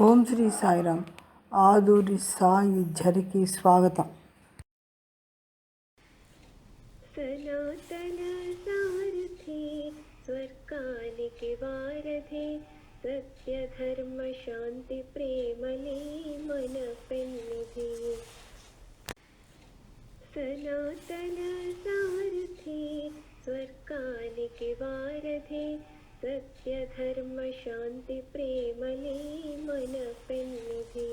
ఓం శ్రీ సాయిరామ్. ఆదూరి సాయి ఝరికి స్వాగతం. సనాతన సారథి స్వర్గానికి వారధి సత్య ధర్మ శాంతి ప్రేమలే మన పెన్నిధి. సనాతన సారథి స్వర్గానికి వారధి సత్య ధర్మ శాంతి ప్రేమలే మన పెన్నిధి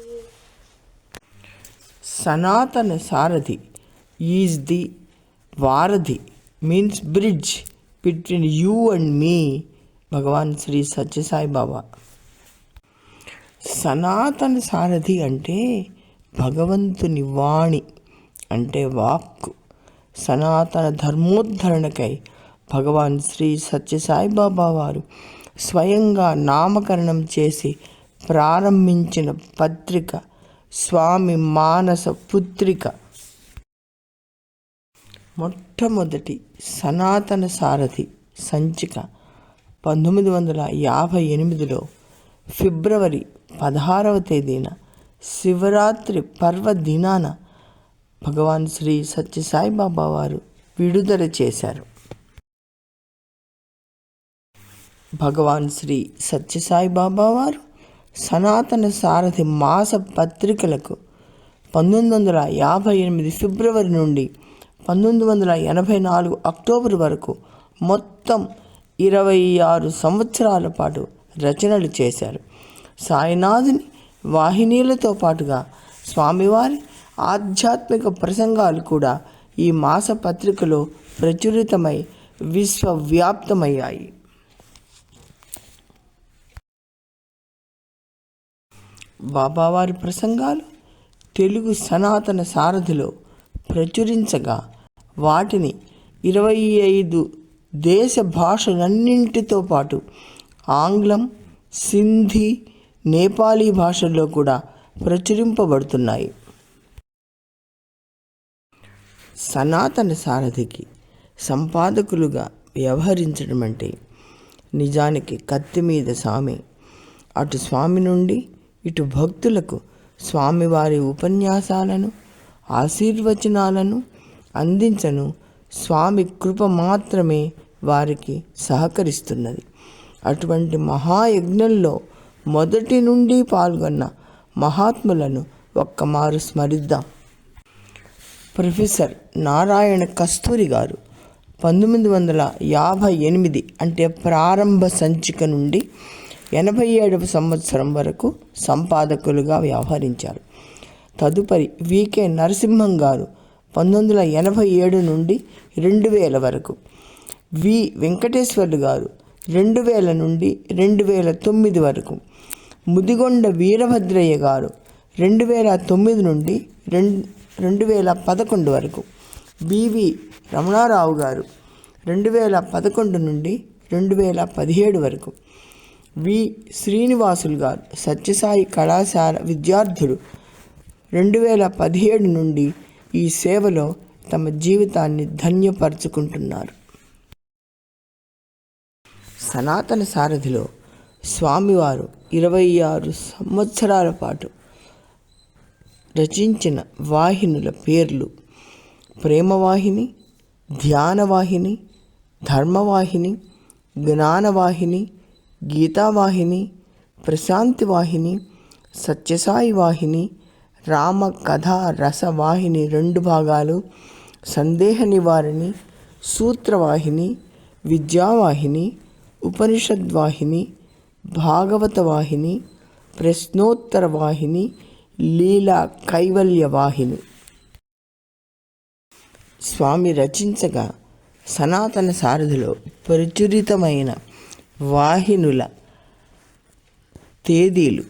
సనాతన సారథి ఈజ్ ది వారధి means bridge between you and me Bhagavan Shri Sathyasai Baba. Sanathana Sarathi అంటే భగవంతుని వాణి అంటే వాక్కు. సనాతన ధర్మోద్ధరణకై భగవాన్ శ్రీ సత్యసాయిబాబా వారు స్వయంగా నామకరణం చేసి ప్రారంభించిన పత్రిక స్వామి మానస పుత్రిక. మొట్టమొదటి సనాతన సారథి సంచిక పంతొమ్మిది వందల యాభై ఎనిమిదిలో ఫిబ్రవరి పదహారవ తేదీన శివరాత్రి పర్వదినాన భగవాన్ శ్రీ సత్యసాయిబాబా వారు విడుదల చేశారు. భగవాన్ శ్రీ సత్యసాయి బాబా వారు సనాతన సారథి మాస పత్రికలకు పంతొమ్మిది వందల యాభై ఎనిమిది ఫిబ్రవరి నుండి పంతొమ్మిది వందల ఎనభై నాలుగు అక్టోబర్ వరకు మొత్తం ఇరవై ఆరు సంవత్సరాల పాటు రచనలు చేశారు. సాయినాథుని వాహినీలతో పాటుగా స్వామివారి ఆధ్యాత్మిక ప్రసంగాలు కూడా ఈ మాస పత్రికలో ప్రచురితమై విశ్వవ్యాప్తమయ్యాయి. బాబావారి ప్రసంగాలు తెలుగు సనాతన సారథిలో ప్రచురించగా వాటిని ఇరవై ఐదు దేశ భాషలన్నింటితో పాటు ఆంగ్లం సింధీ నేపాలీ భాషల్లో కూడా ప్రచురింపబడుతున్నాయి. సనాతన సారథికి సంపాదకులుగా వ్యవహరించడం అంటే నిజానికి కత్తి మీద స్వామి అటు స్వామి నుండి ఇటు భక్తులకు స్వామివారి ఉపన్యాసాలను ఆశీర్వచనాలను అందించను. స్వామి కృప మాత్రమే వారికి సహకరిస్తున్నది. అటువంటి మహాయజ్ఞంలో మొదటి నుండి పాల్గొన్న మహాత్ములను ఒక్కమారు స్మరిద్దాం. ప్రొఫెసర్ నారాయణ కస్తూరి గారు పంతొమ్మిది వందల యాభై ఎనిమిది అంటే ప్రారంభ సంచిక నుండి ఎనభై ఏడవ సంవత్సరం వరకు సంపాదకులుగా వ్యవహరించారు. తదుపరి వికే నరసింహం గారు పంతొమ్మిది వందల ఎనభై ఏడు నుండి రెండు వేల వరకు. వి వెంకటేశ్వర్లు గారు రెండు వేల నుండి రెండు వేల తొమ్మిది వరకు. ముదిగొండ వీరభద్రయ్య గారు రెండు వేల తొమ్మిది నుండి రెండు రెండు వేల పదకొండు వరకు. బివి రమణారావు గారు రెండు వేల పదకొండు నుండి రెండు వేల పదిహేడు వరకు. వి. శ్రీనివాసులు గారు సత్యసాయి కళాశాల విద్యార్థులు రెండు వేల పదిహేడు నుండి ఈ సేవలో తమ జీవితాన్ని ధన్యపరుచుకుంటున్నారు. సనాతన సారథిలో స్వామివారు ఇరవై ఆరు సంవత్సరాల పాటు రచించిన వాహినుల పేర్లు ప్రేమవాహిని ధ్యానవాహిని ధర్మవాహిని జ్ఞానవాహిని గీతావాహిని ప్రశాంతి వాహిని సత్యసాయి వాహిని రామ కథా రసవాహిని రెండు భాగాలు సందేహ నివారిణి సూత్రవాహిని విద్యావాహిని ఉపనిషద్వాహిని భాగవత వాహిని ప్రశ్నోత్తర వాహిని లీలా కైవల్య వాహిని స్వామి రచించగా సనాతన సారథిలో ప్రచురితమైన వాహినుల తేదీలు.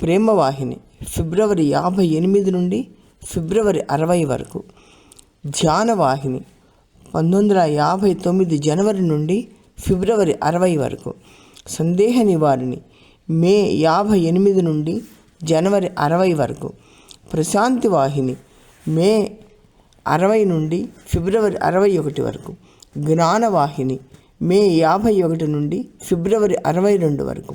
ప్రేమవాహిని ఫిబ్రవరి యాభై ఎనిమిది నుండి ఫిబ్రవరి అరవై వరకు. ధ్యానవాహిని పంతొమ్మిది వందల యాభై తొమ్మిది జనవరి నుండి ఫిబ్రవరి అరవై వరకు. సందేహ నివారిణి మే యాభై ఎనిమిది నుండి జనవరి అరవై వరకు. ప్రశాంతి వాహిని మే అరవై నుండి ఫిబ్రవరి అరవై ఒకటి వరకు. జ్ఞానవాహిని మే యాభై ఒకటి నుండి ఫిబ్రవరి అరవై రెండు వరకు.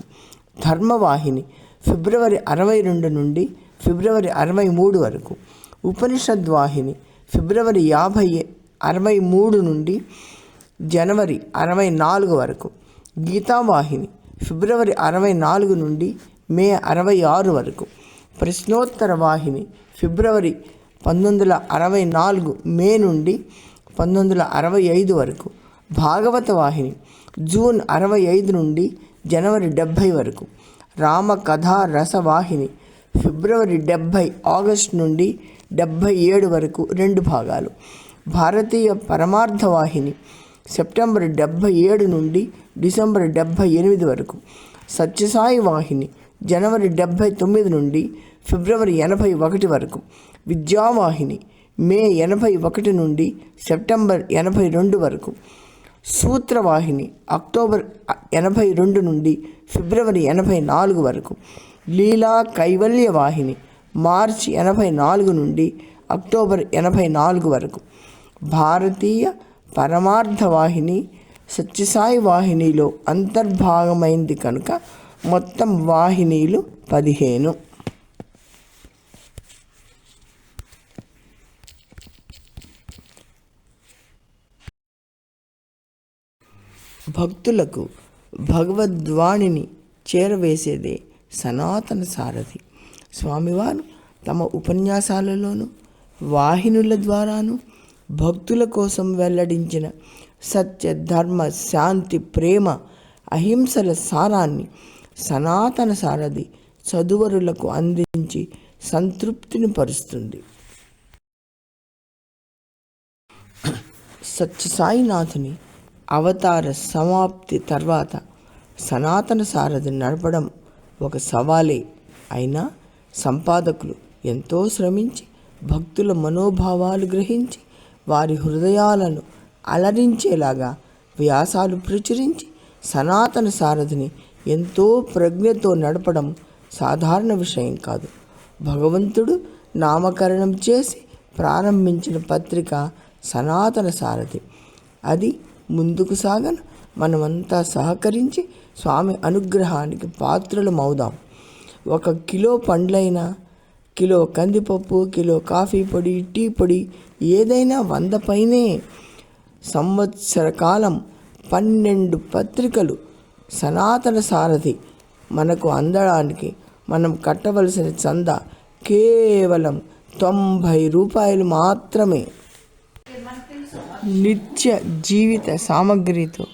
ధర్మవాహిని ఫిబ్రవరి అరవై రెండు నుండి ఫిబ్రవరి అరవై మూడు వరకు. ఉపనిషద్వాహిని ఫిబ్రవరి యాభై అరవై మూడు నుండి జనవరి అరవై నాలుగు వరకు. గీతావాహిని ఫిబ్రవరి అరవై నాలుగు నుండి మే అరవై ఆరు వరకు. ప్రశ్నోత్తర వాహిని ఫిబ్రవరి పంతొమ్మిది వందల అరవై నాలుగు మే నుండి పంతొమ్మిది వందల అరవై ఐదు వరకు. భాగవత వాహిని జూన్ అరవై ఐదు నుండి జనవరి డెబ్భై వరకు. రామ కథా రసవాహిని ఫిబ్రవరి డెబ్భై ఆగస్ట్ నుండి డెబ్భై ఏడు వరకు రెండు భాగాలు. భారతీయ పరమార్థ వాహిని సెప్టెంబర్ డెబ్భై ఏడు నుండి డిసెంబర్ డెబ్భై ఎనిమిది వరకు. సత్యసాయి వాహిని జనవరి డెబ్భై తొమ్మిది నుండి ఫిబ్రవరి ఎనభై ఒకటి వరకు. విద్యావాహిని మే ఎనభై ఒకటి నుండి సెప్టెంబర్ ఎనభై రెండు వరకు. సూత్రవాహిని అక్టోబర్ ఎనభై రెండు నుండి ఫిబ్రవరి ఎనభై నాలుగు వరకు. లీలా కైవల్య వాహిని మార్చి ఎనభై నాలుగు నుండి అక్టోబర్ ఎనభై నాలుగు వరకు. భారతీయ పరమార్థ వాహిని సత్యసాయి వాహినిలో అంతర్భాగమైంది కనుక మొత్తం వాహినీలు పదిహేను. భక్తులకు భగవద్వాణిని చేరవేసేదే సనాతన సారథి. స్వామివారు తమ ఉపన్యాసాలలోనూ వాహినుల ద్వారాను భక్తుల కోసం వెల్లడించిన సత్య ధర్మ శాంతి ప్రేమ అహింసల సారాన్ని సనాతన సారథి చదువరులకు అందించి సంతృప్తిని పరుస్తుంది. సత్యసాయినాథుని అవతార సమాప్తి తర్వాత సనాతన సారథి నడపడం ఒక సవాలే. అయినా సంపాదకులు ఎంతో శ్రమించి భక్తుల మనోభావాలు గ్రహించి వారి హృదయాలను అలరించేలాగా వ్యాసాలు ప్రచురించి సనాతన సారథిని ఎంతో ప్రజ్ఞతో నడపడం సాధారణ విషయం కాదు. భగవంతుడు నామకరణం చేసి ప్రారంభించిన పత్రిక సనాతన సారథి. అది ముందుకు సాగను. మనమంతా సహకరించి స్వామి అనుగ్రహానికి పాత్రలమవుదాం. ఒక కిలో పండ్లైనా కిలో కందిపప్పు కిలో కాఫీ పొడి టీ పొడి ఏదైనా వంద పైనే సంవత్సర కాలం పన్నెండు పత్రికలు సనాతన సారథి మనకు అందడానికి మనం కట్టవలసిన చందా కేవలం తొంభై రూపాయలు మాత్రమే. నిత్య జీవిత సామగ్రితో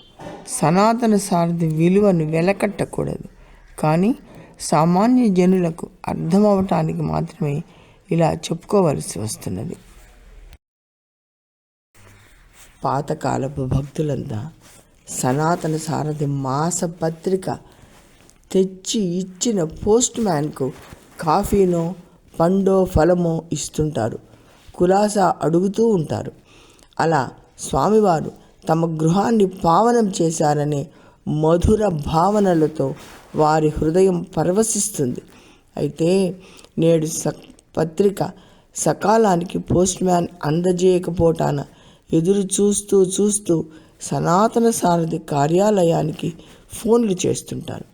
సనాతన సారథి విలువను వెలకట్టకూడదు. కానీ సామాన్య జనులకు అర్థమవటానికి మాత్రమే ఇలా చెప్పుకోవలసి వస్తున్నది. పాతకాలపు భక్తులంతా సనాతన సారథి మాసపత్రిక తెచ్చి ఇచ్చిన పోస్ట్ మ్యాన్కు కాఫీనో పండో ఫలమో ఇస్తుంటారు. కులాసా అడుగుతూ ఉంటారు. అలా స్వామివారు తమ గృహాన్ని పావనం చేశారనే మధుర భావనలతో వారి హృదయం పరవశిస్తుంది. అయితే నేడు స పత్రిక సకాలానికి పోస్ట్ మ్యాన్ అందజేయకపోటాన ఎదురు చూస్తూ చూస్తూ సనాతన సారథి కార్యాలయానికి ఫోన్లు చేస్తుంటారు.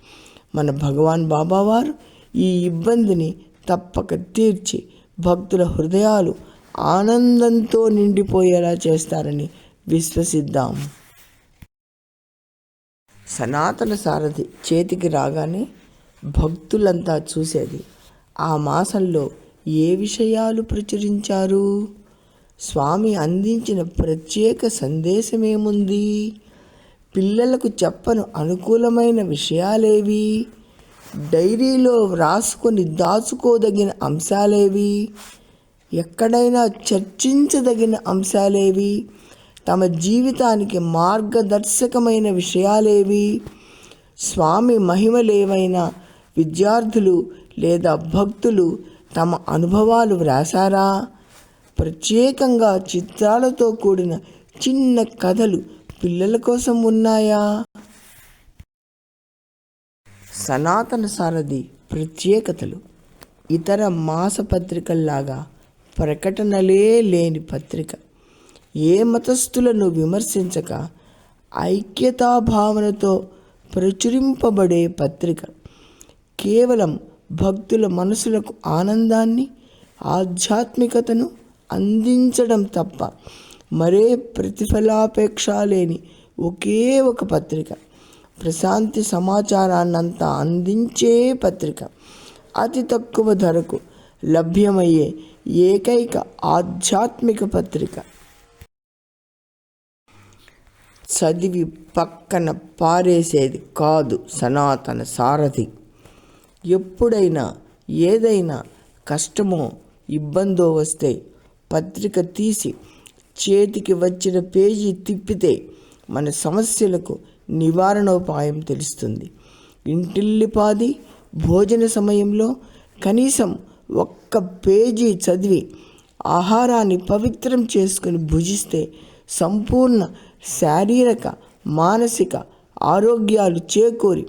మన భగవాన్ బాబావారు ఈ ఇబ్బందిని తప్పక తీర్చి భక్తుల హృదయాలు ఆనందంతో నిండిపోయేలా చేస్తారని విశ్వసిద్దాం. సనాతన సారథి చేతికి రాగానే భక్తులంతా చూసేది ఆ మాసంలో ఏ విషయాలు ప్రచురించారు? స్వామి అందించిన ప్రత్యేక సందేశమేముంది? పిల్లలకు చెప్పను అనుకూలమైన విషయాలేవి? డైరీలో వ్రాసుకొని దాచుకోదగిన అంశాలేవి? ఎక్కడైనా చర్చించదగిన అంశాలేవి తమ జీవితానికి మార్గదర్శకమైన విషయాలేవి స్వామి మహిమలేవైనా విద్యార్థులు లేదా భక్తులు తమ అనుభవాలు వ్రాసారా ప్రత్యేకంగా చిత్రాలతో కూడిన చిన్న కథలు పిల్లల కోసం ఉన్నాయా? సనాతన సారథి ప్రత్యేకతలు. ఇతర మాసపత్రికల్లాగా ప్రకటనలే లేని పత్రిక. ఏ మతస్థులను విమర్శించక ఐక్యతా భావనతో ప్రచురింపబడే పత్రిక. కేవలం భక్తుల మనసులకు ఆనందాన్ని ఆధ్యాత్మికతను అందించడం తప్ప మరే ప్రతిఫలాపేక్ష లేని ఒకే ఒక పత్రిక. ప్రశాంతి సమాచారాన్నంతా అందించే పత్రిక. అతి తక్కువ ధరకు లభ్యమయ్యే ఏకైక ఆధ్యాత్మిక పత్రిక. చదివి పక్కన పారేసేది కాదు సనాతన సారథి. ఎప్పుడైనా ఏదైనా కష్టమో ఇబ్బందో వస్తే పత్రిక తీసి చేతికి వచ్చిన పేజీ తిప్పితే మన సమస్యలకు నివారణోపాయం తెలుస్తుంది. ఇంటిల్లిపాది భోజన సమయంలో కనీసం ఒక్క పేజీ చదివి ఆహారాన్ని పవిత్రం చేసుకుని భుజిస్తే సంపూర్ణ శారీరక మానసిక ఆరోగ్యాలు చేకూరి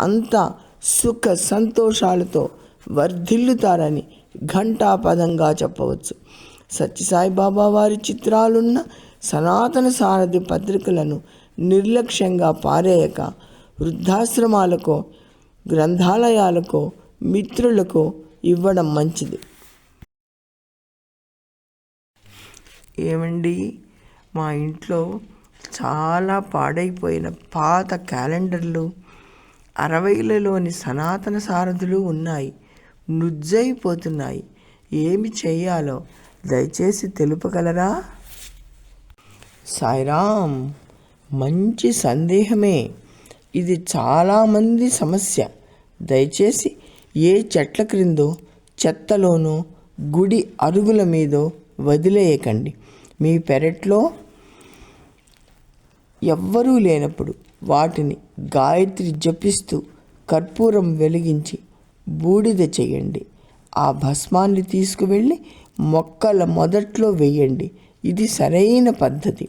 అంతా సుఖ సంతోషాలతో వర్ధిల్లుతారని ఘంటాపదంగా చెప్పవచ్చు. సత్యసాయిబాబా వారి చిత్రాలున్న సనాతన సారథి పత్రికలను నిర్లక్ష్యంగా పారేయక వృద్ధాశ్రమాలకో గ్రంథాలయాలకో మిత్రులకో ఇవ్వడం మంచిది. ఏమండి? మా ఇంట్లో చాలా పాడైపోయిన పాత క్యాలెండర్లు అరవైలలోని సనాతన సారథులు ఉన్నాయి నుజ్జైపోతున్నాయి. ఏమి చేయాలో దయచేసి తెలుపగలరా? సాయిరామ్ మంచి సందేహమే. ఇది చాలామంది సమస్య. దయచేసి ఏ చెట్ల క్రిందో చెత్తలోనో గుడి అరుగుల మీదో వదిలేయకండి. మీ పెరట్లో ఎవ్వరూ లేనప్పుడు వాటిని గాయత్రి జపిస్తూ కర్పూరం వెలిగించి బూడిద చేయండి. ఆ భస్మాన్ని తీసుకువెళ్ళి మొక్కల మొదట్లో వేయండి. ఇది సరైన పద్ధతి.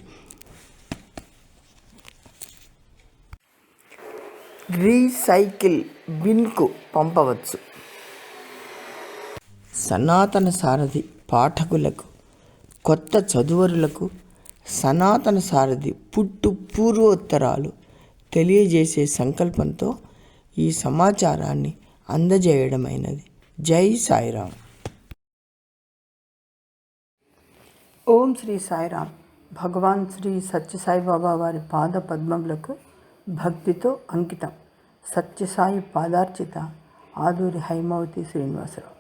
రీసైకిల్ బిన్కు పంపవచ్చు. సనాతన సారథి పాఠకులకు కొత్త చదువరులకు సనాతన సారథి పుట్టు పూర్వోత్తరాలు తెలియజేసే సంకల్పంతో ఈ సమాచారాన్ని అందజేయడమైనది. జై సాయిరామ్ ఓం శ్రీ సాయిరామ్ భగవాన్ శ్రీ సత్యసాయిబాబా వారి పాద పద్మములకు భక్తితో అంకితం. సత్యసాయి పాదార్చిత ఆదూరి హైమవతి శ్రీనివాసరావు.